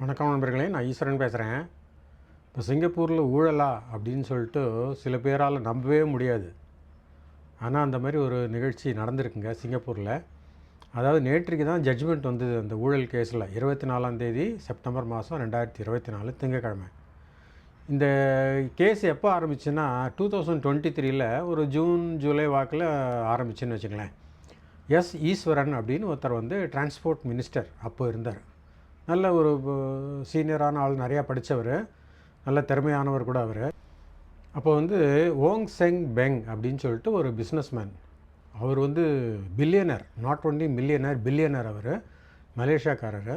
வணக்கம் நண்பர்களே நான் ஈஸ்வரன் பேசுகிறேன் இப்போ சிங்கப்பூரில் ஊழலா அப்படின்னு சொல்லிட்டு சில பேரால் நம்பவே முடியாது. ஆனால் அந்த மாதிரி ஒரு நிகழ்ச்சி நடந்திருக்குங்க சிங்கப்பூரில். அதாவது நேற்றுக்கு தான் ஜட்ஜ்மெண்ட் வந்தது அந்த ஊழல் கேஸில் இருபத்தி நாலாம் தேதி செப்டம்பர் மாதம் ரெண்டாயிரத்தி இருபத்தி நாலு திங்கக்கிழமை. இந்த கேஸ் எப்போ ஆரம்பிச்சுன்னா டூ தௌசண்ட் டுவெண்ட்டி த்ரீயில் ஒரு ஜூன் ஜூலை வாக்கில் ஆரம்பிச்சுன்னு வச்சுங்களேன் எஸ் ஈஸ்வரன் அப்படின்னு ஒருத்தர் வந்து டிரான்ஸ்போர்ட் மினிஸ்டர் அப்போ இருந்தார். நல்ல ஒரு சீனியரான ஆள் நிறையா படித்தவர் நல்ல திறமையானவர் கூட அவர். அப்போ வந்து ஓங் செங் பெங் அப்படின்னு சொல்லிட்டு ஒரு பிஸ்னஸ்மேன் அவர் வந்து billionaire not only millionaire billionaire அவர் மலேசியாக்காரர்.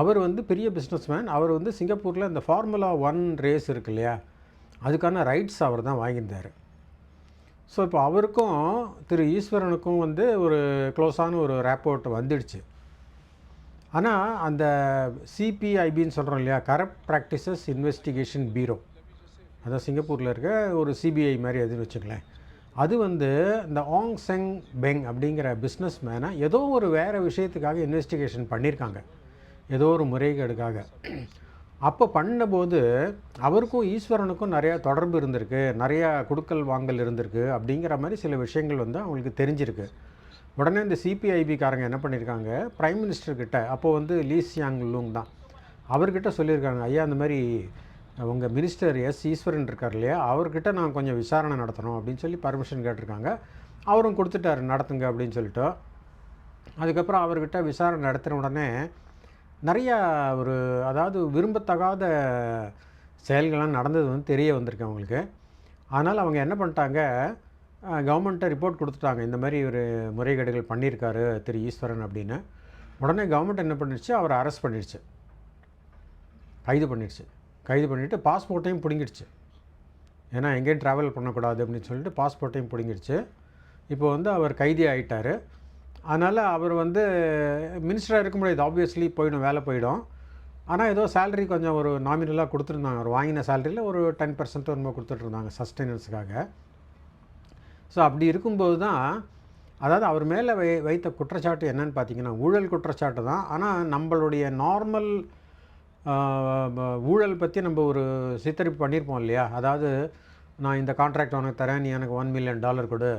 அவர் வந்து பெரிய பிஸ்னஸ்மேன் அவர் வந்து சிங்கப்பூரில் இந்த ஃபார்முலா ஒன் ரேஸ் இருக்கு இல்லையா? அதுக்கான ரைட்ஸ் அவர் தான் வாங்கியிருந்தார். ஸோ இப்போ அவருக்கும் திரு ஈஸ்வரனுக்கும் வந்து ஒரு க்ளோஸான ஒரு ரேப்போர்ட் வந்துடுச்சு. ஆனால் அந்த சிபிஐபின்னு சொல்கிறோம் இல்லையா கரப்ட் ப்ராக்டிசஸ் இன்வெஸ்டிகேஷன் பீரோ அதான் சிங்கப்பூரில் இருக்க ஒரு சிபிஐ மாதிரி அதுன்னு வச்சுக்கலேன். அது வந்து இந்த ஆங் செங் பெங் அப்படிங்கிற பிஸ்னஸ் மேனை ஏதோ ஒரு வேறு விஷயத்துக்காக இன்வெஸ்டிகேஷன் பண்ணியிருக்காங்க ஏதோ ஒரு முறைகேடுக்காக. அப்போ பண்ணும்போது அவருக்கும் ஈஸ்வரனுக்கும் நிறையா தொடர்பு இருந்திருக்கு நிறையா கொடுக்கல் வாங்கல் இருந்திருக்கு அப்படிங்கிற மாதிரி சில விஷயங்கள் வந்து அவங்களுக்கு தெரிஞ்சிருக்கு. உடனே இந்த சிபிஐபிக்காரங்க என்ன பண்ணியிருக்காங்க? ப்ரைம் மினிஸ்டர்கிட்ட அப்போது வந்து லீஸ் யாங் லூங் தான். அவர்கிட்ட சொல்லியிருக்காங்க ஐயா அந்த மாதிரி உங்கள் மினிஸ்டர் எஸ் ஈஸ்வரன் இருக்கார் இல்லையா? அவர்கிட்ட நான் கொஞ்சம் விசாரணை நடத்தணும் அப்படின்னு சொல்லி பர்மிஷன் கேட்டிருக்காங்க. அவரும் கொடுத்துட்டாரு நடத்துங்க அப்படின்னு சொல்லிட்டு. அதுக்கப்புறம் அவர்கிட்ட விசாரணை நடத்தின உடனே நிறையா ஒரு அதாவது விரும்பத்தகாத செயல்கள்லாம் நடந்தது வந்து தெரிய வந்திருக்கு அவங்களுக்கு. அதனால் அவங்க என்ன பண்ணிட்டாங்க கவர்மெண்ட்டை ரிப்போர்ட் கொடுத்துட்டாங்க. இந்த மாதிரி ஒரு முறைகேடுகள் பண்ணியிருக்காரு திரு. ஈஸ்வரன் அப்படின்னு. உடனே கவர்மெண்ட் என்ன பண்ணிடுச்சு அவரை அரெஸ்ட் பண்ணிடுச்சு கைது பண்ணிடுச்சு கைது பண்ணிவிட்டு பாஸ்போர்ட்டையும் பிடுங்கிடுச்சு. ஏன்னா எங்கேயும் ட்ராவல் பண்ணக்கூடாது அப்படின்னு சொல்லிட்டு பாஸ்போர்ட்டையும் பிடுங்கிடுச்சு. இப்போ வந்து அவர் கைதி ஆகிட்டார் அதனால் அவர் வந்து மினிஸ்டராக இருக்க முடியாது. ஆப்வியஸ்லி போயிடும் வேலை போயிடும். ஆனால் ஏதோ சேலரி கொஞ்சம் ஒரு நாமினலாக கொடுத்துருந்தாங்க. அவர் வாங்கின சேலரியில் ஒரு டென் பர்சன்ட் ரொம்ப கொடுத்துட்ருந்தாங்க சஸ்டெனன்ஸுக்காக ஸோ அப்படி இருக்கும்போது தான் அதாவது அவர் மேலே வை வைத்த குற்றச்சாட்டு என்னன்னு பார்த்தீங்கன்னா ஊழல் குற்றச்சாட்டு தான். ஆனால் நம்மளுடைய நார்மல் ஊழல் பற்றி நம்ம ஒரு சித்தரிப்பு பண்ணியிருப்போம் இல்லையா? அதாவது நான் இந்த கான்ட்ராக்ட் உனக்கு தரேன் நீ எனக்கு ஒன் மில்லியன் டாலர் கொடு.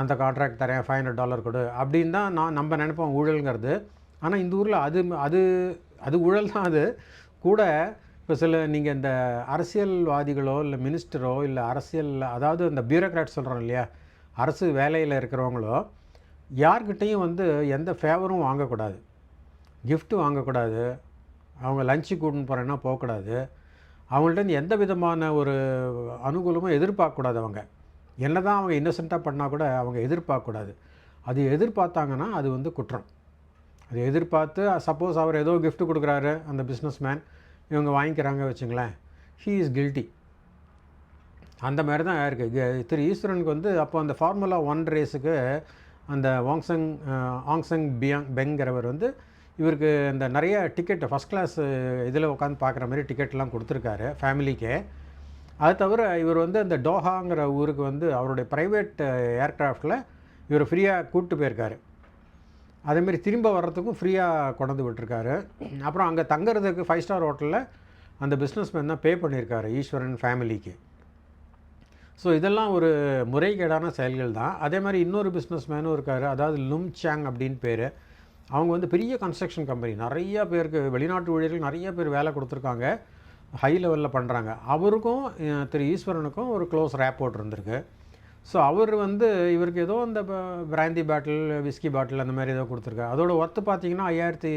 அந்த கான்ட்ராக்ட் தரேன் ஃபைவ் ஹண்ட்ரட் டாலர் கொடு. அப்படின்னு தான் நான் நம்ம நினைப்போம் ஊழல்ங்கிறது. ஆனால் இந்த ஊரில் அது அது அது ஊழல் தான் அது. கூட இப்போ சில நீங்கள் இந்த அரசியல்வாதிகளோ இல்லை மினிஸ்டரோ இல்லை அரசியல் அதாவது அந்த பியூரோக்ராட் சொல்கிறோம் இல்லையா? அரசு வேலையில் இருக்கிறவங்களோ யார்கிட்டையும் வந்து எந்த ஃபேவரும் வாங்கக்கூடாது. கிஃப்ட்டு வாங்கக்கூடாது. அவங்க லஞ்சு கூட்டின்னு போகிறேன்னா போகக்கூடாது. அவங்கள்ட்ட எந்த விதமான ஒரு அனுகூலமும் எதிர்பார்க்கக்கூடாது அவங்க. என்ன தான் அவங்க இன்னசென்ட்டாக பண்ணால் கூட அவங்க எதிர்பார்க்கக்கூடாது. அது எதிர்பார்த்தாங்கன்னா அது வந்து குற்றம். அது எதிர்பார்த்து சப்போஸ் அவர் ஏதோ கிஃப்ட் கொடுக்குறாரு அந்த பிஸ்னஸ் மேன் இவங்க வாங்கிக்கிறாங்க வச்சுங்களேன் ஹீ இஸ் கில்ட்டி அந்த மாதிரி தான் இருக்குது திரு ஈஸ்வரனுக்கு வந்து அப்போ அந்த ஃபார்முலா ஒன் ரேஸுக்கு அந்த வாங்சங் ஆங்சங் பியாங் பெங்கிறவர் வந்து இவருக்கு இந்த நிறைய டிக்கெட் ஃபஸ்ட் கிளாஸ் இதில் உட்காந்து பார்க்குற மாதிரி டிக்கெட்லாம் கொடுத்துருக்காரு ஃபேமிலிக்கே அது தவிர இவர் வந்து அந்த டோஹாங்கிற ஊருக்கு வந்து அவருடைய ப்ரைவேட் ஏர்க்ராஃப்டில் இவர் ஃப்ரீயாக கூப்பிட்டு போயிருக்காரு. அதேமாரி திரும்ப வர்றதுக்கும் ஃப்ரீயாக கொண்டு விட்டுருக்காரு. அப்புறம் அங்கே தங்குறதுக்கு ஃபைவ் ஸ்டார் ஹோட்டலில் அந்த பிஸ்னஸ்மேன் தான் பே பண்ணியிருக்காரு ஈஸ்வரன் ஃபேமிலிக்கு ஸோ இதெல்லாம் ஒரு முறைகேடான செயல்கள் தான் அதே மாதிரி இன்னொரு பிஸ்னஸ் மேனும் இருக்கார். அதாவது லும் சாங் அப்படின்னு பேர். அவங்க வந்து பெரிய கன்ஸ்ட்ரக்ஷன் கம்பெனி நிறைய பேருக்கு வெளிநாட்டு ஊழியர்கள் நிறைய பேர் வேலை கொடுத்துருக்காங்க. ஹை லெவலில் பண்ணுறாங்க அவருக்கும் திரு ஈஸ்வரனுக்கும் ஒரு க்ளோஸ் ரேப்போர்ட் இருந்திருக்கு. ஸோ அவர் வந்து இவருக்கு ஏதோ இந்த பிராந்தி பாட்டில் விஸ்கி பாட்டில் அந்த மாதிரி ஏதோ கொடுத்துருக்காரு. அதோட ஒர்த்து பார்த்தீங்கன்னா ஐயாயிரத்தி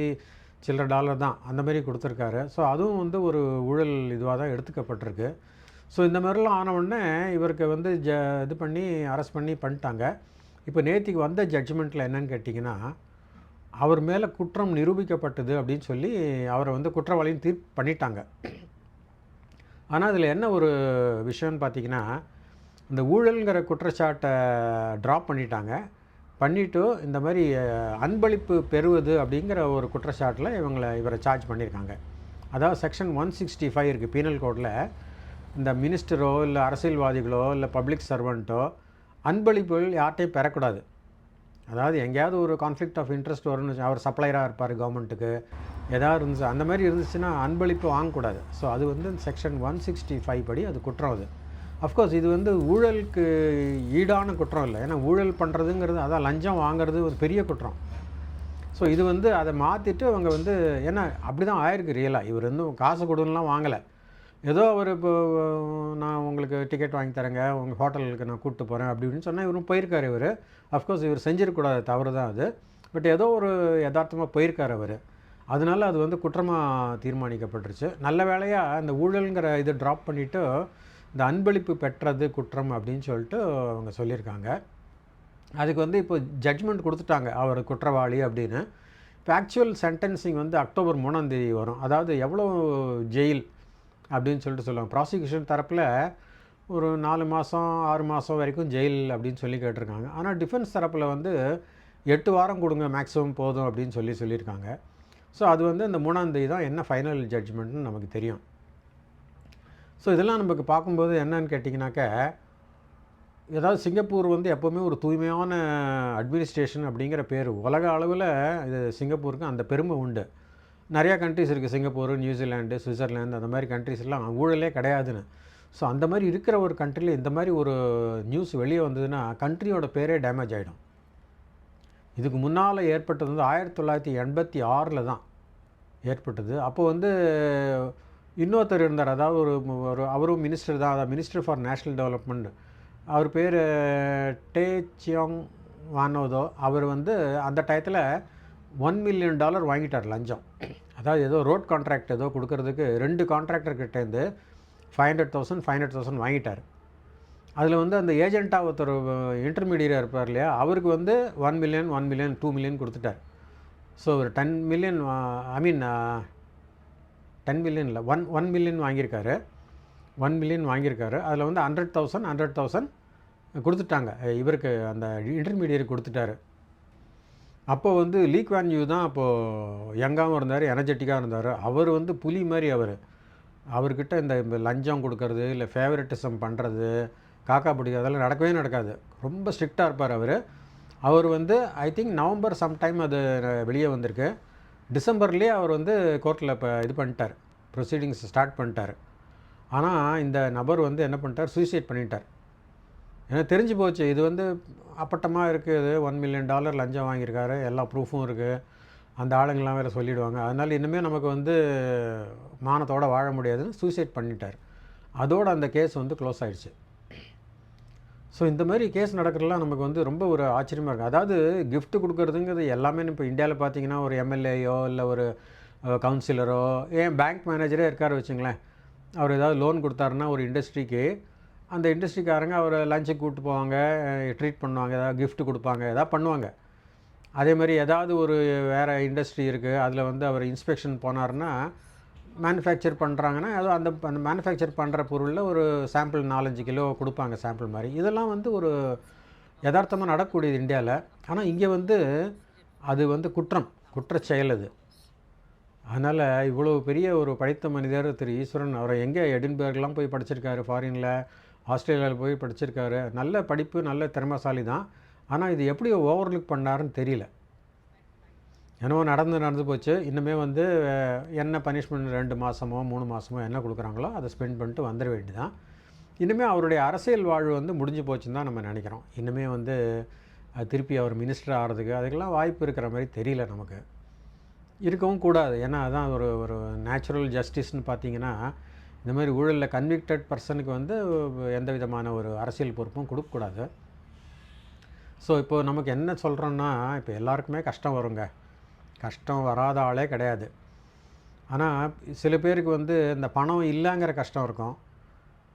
சில்லற டாலர் தான். அந்த மாதிரி கொடுத்துருக்காரு. ஸோ அதுவும் வந்து ஒரு ஊழல் இதுவாக தான் எடுத்துக்கப்பட்டிருக்கு. ஸோ இந்த மாதிரிலாம் ஆனவுடனே இவருக்கு வந்து ஜ இது பண்ணி அரெஸ்ட் பண்ணி பண்ணிட்டாங்க. இப்போ நேத்திக்கு வந்த ஜட்ஜ்மெண்ட்டில் என்னன்னு கேட்டிங்கன்னா அவர் மேலே குற்றம் நிரூபிக்கப்பட்டது அப்படின்னு சொல்லி அவரை வந்து குற்றவாளின்னு தீர்ப்பு பண்ணிட்டாங்க. ஆனால் அதில் என்ன ஒரு விஷயம்னு பார்த்தீங்கன்னா இந்த ஊழல்ங்கிற குற்றச்சாட்டை ட்ராப் பண்ணிட்டாங்க. பண்ணிவிட்டு இந்த மாதிரி அன்பளிப்பு பெறுவது அப்படிங்கிற ஒரு குற்றச்சாட்டில் இவங்களை இவரை சார்ஜ் பண்ணியிருக்காங்க அதாவது செக்ஷன் ஒன் சிக்ஸ்டி ஃபைவ் இருக்குது பீனல் கோடில் இந்த மினிஸ்டரோ இல்லை அரசியல்வாதிகளோ இல்லை பப்ளிக் சர்வெண்ட்டோ அன்பளிப்புகள் யார்கிட்டையும் பெறக்கூடாது. அதாவது எங்கேயாவது ஒரு கான்ஃப்ளிக்ட் ஆஃப் இன்ட்ரெஸ்ட் வரும்னு அவர் சப்ளையராக இருப்பார் கவர்மெண்ட்டுக்கு எதாவது இருந்துச்சு அந்த மாதிரி இருந்துச்சுன்னா அன்பளிப்பு வாங்கக்கூடாது. ஸோ அது வந்து செக்ஷன் ஒன் சிக்ஸ்டி ஃபைவ் படி அது குற்றம் அது. அஃப்கோர்ஸ் இது வந்து ஊழலுக்கு ஈடான குற்றம் இல்லை. ஏன்னா ஊழல் பண்ணுறதுங்கிறது அதான் லஞ்சம் வாங்குறது ஒரு பெரிய குற்றம். ஸோ இது வந்து அதை மாற்றிட்டு அவங்க வந்து ஏன்னா அப்படி தான் ஆயிருக்கு ரியலாக இவர் வந்து காசு கொடுன்னுலாம் வாங்கலை. ஏதோ அவர் இப்போ நான் உங்களுக்கு டிக்கெட் வாங்கி தரேங்க உங்கள் ஹோட்டலுக்கு நான் கூப்பிட்டு போகிறேன் அப்படின்னு சொன்னால் இவரும் போயிருக்காரு இவர். அஃப்கோர்ஸ் இவர் செஞ்சிருக்கூடாது தவறு தான் அது. பட் ஏதோ ஒரு யதார்த்தமாக போயிருக்கார் அவர். அதனால அது வந்து குற்றமாக தீர்மானிக்கப்பட்டுருச்சு. நல்ல வேலையாக இந்த ஊழலுங்கிற இதை ட்ராப் பண்ணிவிட்டு இந்த அன்பளிப்பு பெற்றது குற்றம் அப்படின்னு சொல்லிட்டு அவங்க சொல்லியிருக்காங்க. அதுக்கு வந்து இப்போ ஜட்ஜ்மெண்ட் கொடுத்துட்டாங்க அவர் குற்றவாளி அப்படின்னு. இப்போ ஆக்சுவல் சென்டென்சிங் வந்து அக்டோபர் மூணாந்தேதி வரும். அதாவது எவ்வளோ ஜெயில் அப்படின்னு சொல்லிட்டு சொல்லுவாங்க. ப்ராசிக்யூஷன் தரப்பில் ஒரு நாலு மாதம் ஆறு மாதம் வரைக்கும் ஜெயில் அப்படின்னு சொல்லி கேட்டிருக்காங்க. ஆனால் டிஃபென்ஸ் தரப்பில் வந்து எட்டு வாரம் கொடுங்க மேக்ஸிமம் போதும் அப்படின்னு சொல்லி சொல்லியிருக்காங்க. ஸோ அது வந்து இந்த மூணாந்தேதி தான் என்ன ஃபைனல் ஜட்ஜ்மெண்ட்னு நமக்கு தெரியும். ஸோ இதெல்லாம் நமக்கு பார்க்கும்போது என்னன்னு கேட்டிங்கனாக்க ஏதாவது சிங்கப்பூர் வந்து எப்போவுமே ஒரு தூய்மையான அட்மினிஸ்ட்ரேஷன் அப்படிங்கிற பேர். உலக அளவில் இது சிங்கப்பூருக்கு அந்த பெருமை உண்டு. நிறையா கண்ட்ரிஸ் இருக்குது சிங்கப்பூர் நியூசிலாண்டு சுவிட்சர்லாந்து அந்த மாதிரி கண்ட்ரிஸ்லாம் எல்லாம் ஊழலே கிடையாதுன்னு. ஸோ அந்த மாதிரி இருக்கிற ஒரு கண்ட்ரியில் இந்த மாதிரி ஒரு நியூஸ் வெளியே வந்ததுன்னா கண்ட்ரியோட பேரே டேமேஜ் ஆகிடும் இதுக்கு முன்னால் ஏற்பட்டது வந்து ஆயிரத்தி தொள்ளாயிரத்தி எண்பத்தி ஆறில் தான் ஏற்பட்டது. அப்போ வந்து இன்னொருத்தர் இருந்தார். அதாவது ஒரு ஒரு அவரும் மினிஸ்டர் தான். அதாவது மினிஸ்டர் ஃபார் நேஷ்னல் டெவலப்மெண்ட் அவர் பேர் டே சியோங் வானோதோ. அவர் வந்து அந்த டயத்தில் ஒன் மில்லியன் டாலர் வாங்கிட்டார் லஞ்சம். அதாவது ஏதோ ரோட் கான்ட்ராக்ட் ஏதோ கொடுக்கறதுக்கு ரெண்டு கான்ட்ராக்டர்கிட்டேருந்து five hundred thousand five hundred thousand வாங்கிட்டார். அதில் வந்து அந்த ஏஜெண்ட்டாக ஒருத்தர் இன்டர்மீடியட்டாக இருப்பார் இல்லையா? அவருக்கு வந்து one million one million two million கொடுத்துட்டார். ஸோ ஒரு ten million I mean ten million இல்லை ஒன் ஒன் மில்லியன் வாங்கியிருக்காரு. ஒன் மில்லியன் வாங்கியிருக்காரு. அதில் வந்து ஹண்ட்ரட் தௌசண்ட் ஹண்ட்ரட் தௌசண்ட் கொடுத்துட்டாங்க. இவருக்கு அந்த இன்டர்மீடியட் கொடுத்துட்டாரு. அப்போ வந்து லீக் வேன் யூ தான் அப்போது யங்காகவும் இருந்தார் எனர்ஜெட்டிக்காக இருந்தார். அவர் வந்து புலி மாதிரி அவர். அவர்கிட்ட இந்த இந்த லஞ்சம் கொடுக்கறது இல்லை ஃபேவரட்டிசம் பண்ணுறது காக்கா பிடிக்கிறது அதெல்லாம் நடக்கவே நடக்காது. ரொம்ப ஸ்ட்ரிக்டாக இருப்பார் அவர். அவர் வந்து ஐ திங்க் நவம்பர் சம்டைம் அது வெளியே வந்திருக்கு. டிசம்பர்லேயே அவர் வந்து கோர்ட்டில் இப்போ இது பண்ணிட்டார். ப்ரொசீடிங்ஸ் ஸ்டார்ட் பண்ணிட்டார். ஆனால் இந்த நபர் வந்து என்ன பண்ணிட்டார்? சூசைட் பண்ணிட்டார். ஏன்னா தெரிஞ்சு போச்சு இது வந்து அப்பட்டமாக இருக்குது ஒன் மில்லியன் டாலர் லஞ்சம் வாங்கியிருக்காரு எல்லா ப்ரூஃபும் இருக்குது அந்த ஆளுங்கள்லாம் வேறு சொல்லிவிடுவாங்க அதனால் இனிமேல் நமக்கு வந்து மானத்தோடு வாழ முடியாதுன்னு சூசைட் பண்ணிட்டார். அதோடு அந்த கேஸ் வந்து க்ளோஸ் ஆகிடுச்சு ஸோ இந்த மாதிரி கேஸ் நடக்கிறதுலாம் நமக்கு வந்து ரொம்ப ஒரு ஆச்சரியமாக இருக்குது அதாவது கிஃப்ட் கொடுக்குறதுங்கிறது எல்லாமே இப்போ இந்தியாவில் பார்த்தீங்கன்னா ஒரு எம்எல்ஏயோ இல்லை ஒரு கவுன்சிலரோ ஏன் பேங்க் மேனேஜரே இருக்கார் வச்சுங்களேன். அவர் ஏதாவது லோன் கொடுத்தாருன்னா ஒரு இண்டஸ்ட்ரிக்கு அந்த இண்டஸ்ட்ரிக்காரங்க அவரை லஞ்சுக்கு கூப்பிட்டு போவாங்க ட்ரீட் பண்ணுவாங்க ஏதாவது கிஃப்ட் கொடுப்பாங்க ஏதாவது பண்ணுவாங்க. அதே மாதிரி ஏதாவது ஒரு வேறு இண்டஸ்ட்ரி இருக்குது அதில் வந்து அவர் இன்ஸ்பெக்ஷன் போனாருன்னா மேனுஃபேக்சர் பண்ணுறாங்கன்னா ஏதோ அந்த அந்த மேனுஃபேக்சர் பண்ணுற பொருளில் ஒரு சாம்பிள் நாலஞ்சு கிலோ கொடுப்பாங்க சாம்பிள் மாதிரி. இதெல்லாம் வந்து ஒரு யதார்த்தமாக நடக்கக்கூடியது இந்தியாவில் ஆனால் இங்கே வந்து அது வந்து குற்றம் குற்றச்செயல் அது. அதனால் இவ்வளோ பெரிய ஒரு படித்த மனிதர் திரு ஈஸ்வரன் அவரை எங்கே எடின்பர்க்லாம் போய் படிச்சிருக்காரு ஃபாரினில் ஆஸ்திரேலியாவில் போய் படிச்சிருக்காரு. நல்ல படிப்பு நல்ல திறமைசாலி தான். ஆனால் இது எப்படி ஓவர்லுக் பண்ணாருன்னு தெரியல. என்னவோ நடந்து நடந்து போச்சு. இன்னுமே வந்து என்ன பனிஷ்மெண்ட் ரெண்டு மாதமோ மூணு மாதமோ என்ன கொடுக்குறாங்களோ அதை ஸ்பெண்ட் பண்ணிட்டு வந்துட வேண்டியதான் இனிமேல் அவருடைய அரசியல் வாழ்வு வந்து முடிஞ்சு போச்சுன்னு தான் நம்ம நினைக்கிறோம். இன்னுமே வந்து திருப்பி அவர் மினிஸ்டர் ஆகிறதுக்கு அதுக்கெல்லாம் வாய்ப்பு இருக்கிற மாதிரி தெரியல நமக்கு. இருக்கவும் கூடாது. ஏன்னா அதான் ஒரு ஒரு நேச்சுரல் ஜஸ்டிஸ்னு பார்த்தீங்கன்னா இந்த மாதிரி ஊழலில் கன்விக்டட் பர்சனுக்கு வந்து எந்த விதமான ஒரு அரசியல் பொறுப்பும் கொடுக்கக்கூடாது. ஸோ இப்போது நமக்கு என்ன சொல்கிறோன்னா இப்போ எல்லாருக்குமே கஷ்டம் வருங்க. கஷ்டம் வராத ஆளே கிடையாது. ஆனால் சில பேருக்கு வந்து இந்த பணம் இல்லைங்கிற கஷ்டம் இருக்கும்.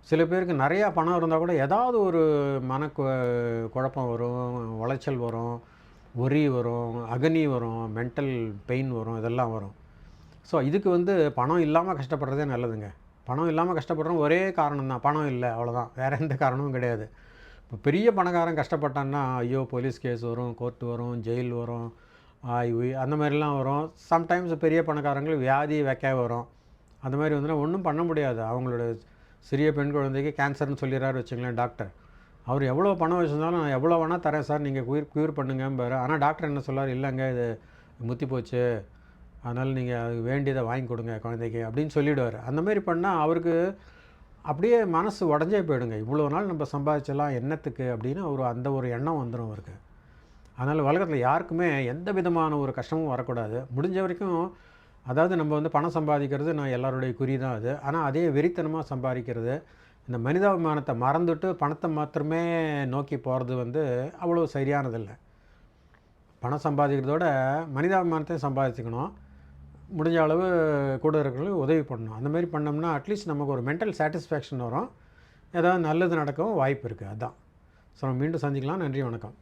சில பேருக்கு நிறையா பணம் இருந்தால் கூட ஏதாவது ஒரு மன கு- குழப்பம் வரும் உளைச்சல் வரும் ஒரி வரும் அகனி வரும் மென்டல் பெயின் வரும் இதெல்லாம் வரும். ஸோ இதுக்கு வந்து பணம் இல்லாமல் கஷ்டப்படுறதே நல்லதுங்க. பணம் இல்லாமல் கஷ்டப்படுறோம் ஒரே காரணம் தான் பணம் இல்லை அவ்வளோதான் வேறு எந்த காரணமும் கிடையாது. இப்போ பெரிய பணக்காரன் கஷ்டப்பட்டான்னா ஐயோ போலீஸ் கேஸ் வரும் கோர்ட் வரும் ஜெயில் வரும் ஆய்வு அந்த மாதிரிலாம் வரும். சம்டைம்ஸ் பெரிய பணக்காரங்களுக்கு வியாதி வைக்க வரும். அந்த மாதிரி வந்துன்னா ஒன்றும் பண்ண முடியாது. அவங்களோட சிறிய பெண் குழந்தைக்கு கேன்சர்னு சொல்லிடுறாரு வச்சுங்களேன் டாக்டர் அவர் எவ்வளோ பணம் வச்சுருந்தாலும் நான் எவ்வளோ வேணால் தரேன் சார் நீங்கள் குயிர் குயிர் பண்ணுங்கம்பாரு. ஆனால் டாக்டர் என்ன சொல்லார் இல்லைங்க இது முத்தி போச்சு. அதனால் நீங்கள் அது வேண்டியதை வாங்கி கொடுங்க குழந்தைக்கு அப்படின்னு சொல்லிவிடுவார் அந்த மாதிரி பண்ணால் அவருக்கு அப்படியே மனசு உடஞ்சே போயிடுங்க. இவ்வளோ நாள் நம்ம சம்பாதிச்சலாம் என்னத்துக்கு அப்படின்னு ஒரு அந்த ஒரு எண்ணம் வந்துடும் அவருக்கு. அதனால் உலகத்தில் யாருக்குமே எந்த விதமான ஒரு கஷ்டமும் வரக்கூடாது. முடிஞ்ச வரைக்கும் அதாவது நம்ம வந்து பணம் சம்பாதிக்கிறது நான் எல்லாருடைய குறி தான் அது. ஆனால் அதே வெறித்தனமாக சம்பாதிக்கிறது இந்த மனிதாபிமானத்தை மறந்துட்டு பணத்தை மாத்திரமே நோக்கி போகிறது வந்து அவ்வளோ சரியானதில்லை. பணம் சம்பாதிக்கிறதோட மனிதாபிமானத்தையும் சம்பாதிச்சுக்கணும். முடிஞ்ச அளவு கூட இருக்கிறவங்களுக்கு உதவி பண்ணணும். அந்த மாதிரி பண்ணோம்னா அட்லீஸ்ட் நமக்கு ஒரு மென்டல் சாட்டிஸ்ஃபேக்ஷன் வரும். ஏதாவது நல்லது நடக்கவும் வாய்ப்பு இருக்குது அதான். ஸோ மீண்டும் சந்திக்கலாம். நன்றி வணக்கம்.